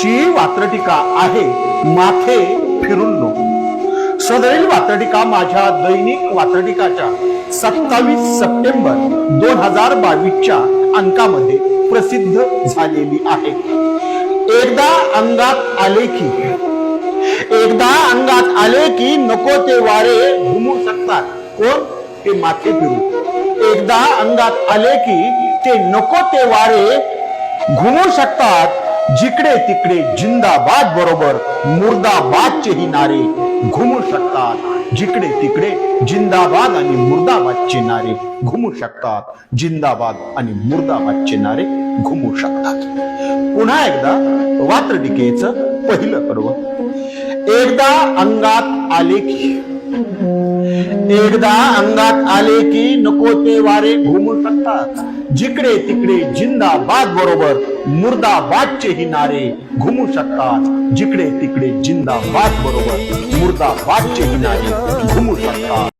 आजची वात्रटिका आहे माथे फिरून नको सदरील वात्रटिका माझ्या दैनिक वात्रटिकाच्या सत्तावीस सप्टेंबर दोन हजार बावीसच्या अंकामध्ये प्रसिद्ध झालेली आहे. एकदा अंगात आले की एकदा अंगात आले की नको ते वारे घुमू शकतात. कोण? ते माथे फिरू एकदा अंगात आले की ते नको ते वारे घुमू शकतात. जिकडे तिकडे जिंदाबाद बरोबर मुर्दाबादचेही नारे घुमू शकतात. जिकडे तिकडे जिंदाबाद आणि मुर्दाबादचे नारे घुमू शकतात. जिंदाबाद आणि मुर्दाबादचे नारे घुमू शकतात. पुन्हा एकदा वात्रटिकेचं पहिलं पर्व. एकदा अंगात आले की एकदा अंगात आले की नको ते वारे घुमू शकतात. जिकडे तिकडे जिंदाबाद बरोबर मुर्दाबादचेही नारे घुमू शकतात. जिकडे तिकडे जिंदाबाद बरोबर मुर्दाबादचेही नारे